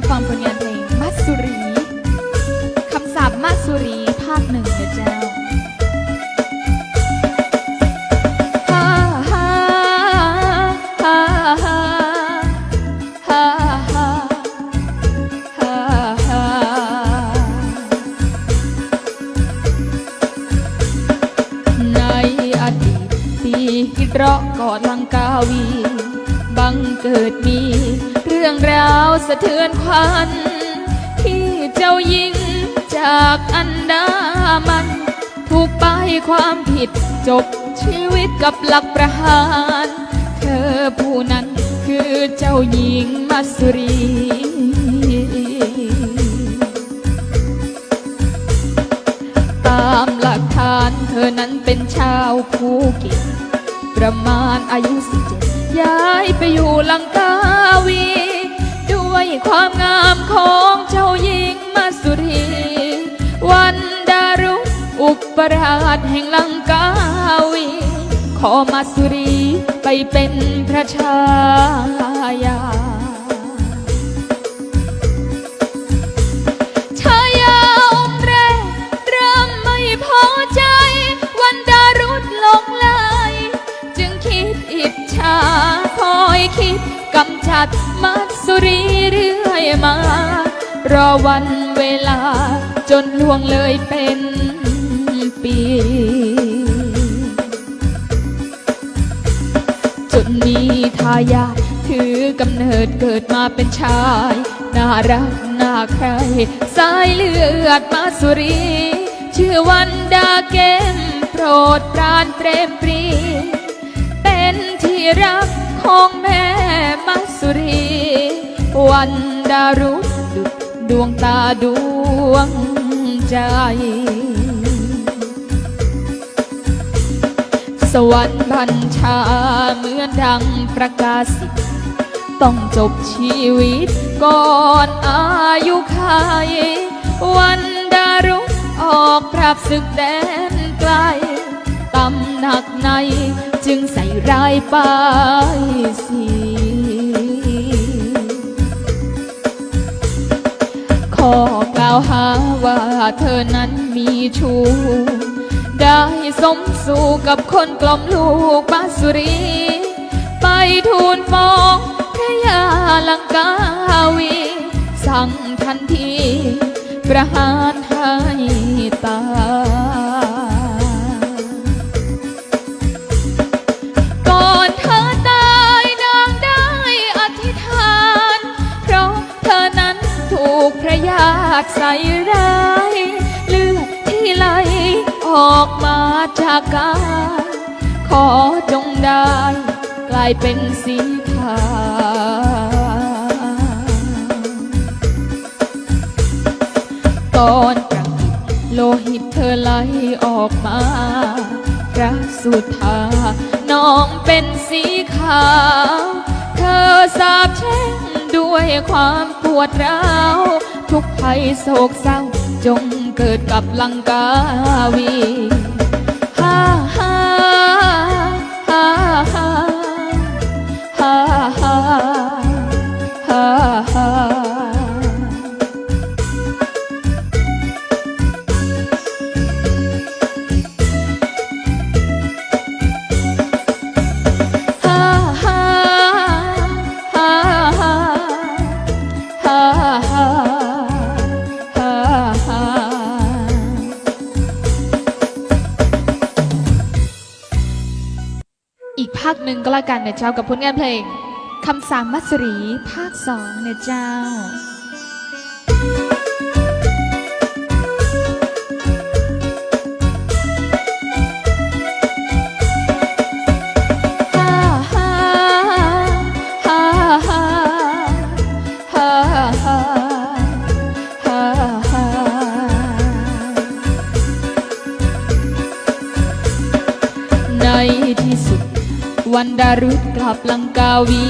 รับฟังผลงานเพลงมัสุรีคำสาบมัสุรีภาคหนึ่งนะเจ้าเรากอดลังกวี บังเกิดมี เรื่องราวสะเทือนขวัญที่เจ้าหญิงจากอันดามัน ถูกไปายความผิดจบชีวิตกับหลักประหาร เธอผู้นั้นคือเจ้าหญิงมัสรีตามหลักฐานเธอนั้นเป็นชาวภูเก็ตประมาณอายุสิบเจ็ด ย้ายไปอยู่ลังกาวี ด้วยความงามของเจ้าหญิงมาสุรี วันดารุอุปราชแห่งลังกาวี ขอมาสุรีไปเป็นพระชายา คิดกำจัดมัสุรีเรื่อยมา รอวันเวลาจนล่วงเลยเป็นปี จนมีทายาทถือกำเนิดเกิดมาเป็นชาย น่ารักน่าใคร สายเลือดมาสุรี ชื่อวันดาเกมโปรดปรานเปรมปรี เป็นที่รัก ของแม่มาสุรี วันดารุดุดวงตาดวงใจ สวรรค์บัญชาเหมือนดังประกาศสิทธิต้องจบชีวิตก่อนอายุขัยวันดารุออกปราบศึกแดนไกลำหนักในจึงใส่ร้ายป้ายสีข้อกล่าวหาว่าเธอนั้นมีชู้ได้สมสู่กับคนกล่อมลูกบาสุรี ไปทูลฟ้องพระยาลังกาวี สั่งทันที ประหารให้ตายาทใส่ร้ายเลือดที่ไหลออกมาจากกายขอจงได้ กลายเป็นสีขาวก่อนประกิดโลหิตเธอไหลออกมาพระสุธาน้องเป็นสีขาว เธอสาบแช่งด้วยความปวดร้าว ทุกภัยโศกเศร้า จงเกิดกับลังกาวี อีกภาคหนึ่งก็แล้วกันนะเจ้ากับผลงานเพลงคำสามมัสรีภาคสองนะเจ้า ดารุษกลับลังกาวี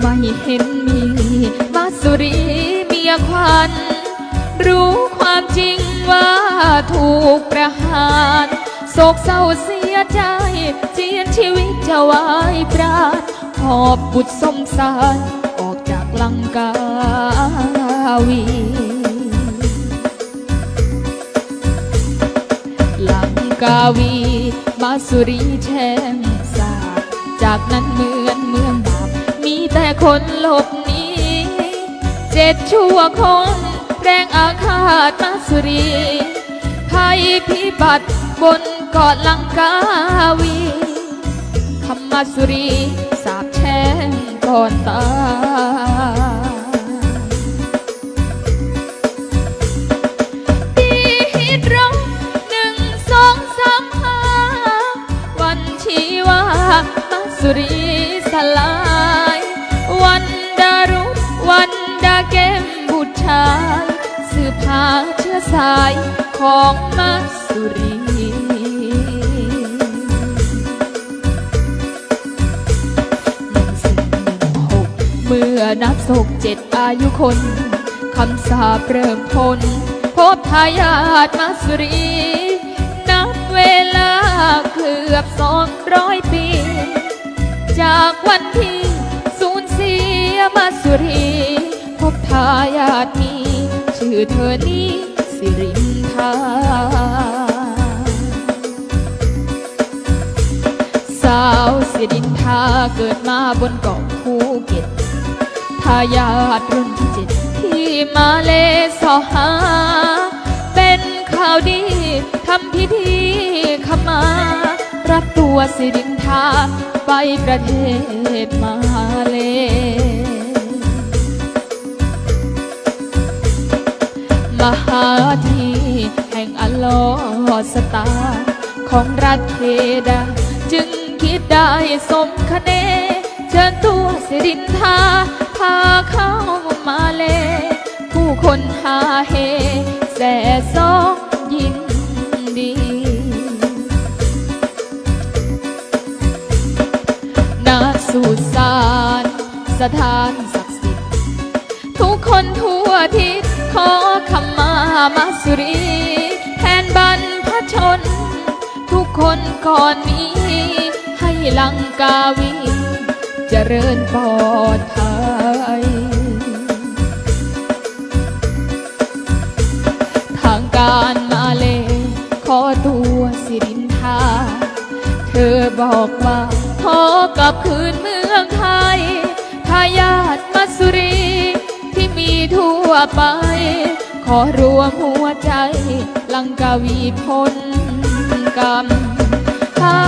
ไม่เห็นมีมาสุรีเมียควัน รู้ความจริงว่าถูกประหารโศกเศร้าเสียใจ เจียนชีวิตจะวายปราดหอบบุตรสมสารออกจากลังกาวีลังกาวีมาสุรีแช่ง จากนั้นเหมือนเมืองบาปมีแต่คนหลบหนีเจ็ดชั่วคนแรงอาฆาตมาสุรีภัยพิบัติบนเกาะลังกาวีคำมาสุรีสาบแช่งก่อนตาย สายของมาสุรีเมื่อนับศกเจ็ดอายุคน คำสาปเริ่มพ้นพบทายาทมาสุรี นับเวลาเกือบสองร้อยปี จากวันที่สูญเสียมาสุรี พบทายาทมี ชื่อเธอนี้ สิรินทาสาวสิรินทาเกิดมาบนเกาะภูเก็ตทายาทรุ่นที่เจ็ดที่มาเลสอหา เป็นข่าวดีทำพิธีขมา รับตัวสิรินทาไปประเทศมาเล มหาทีแห่งอัลลอฮ์สตา ของรัฐเคดา จึงคิดได้สมคเน เชิญตัวสิรินทา พาเข้ามาเล ผู้คนหาเฮ แส่ซองยินดีนาสุสาน สถานศักดิ์สิทธิ์ทุกคนทั่วทิศขอข มามาสุรีแทนบรรพชน ทุกคนก่อนนี้ ให้ลังกาวีเจริญปลอดภัยทางการมาเล ขอตัวสิรินทา เธอบอกว่าขอกลับคืนเมืองไทยทายาทมัสสุรีที่มีทั่วไป ขอรวมหัวใจ ลังกาวีพ้นกรรมฮ่า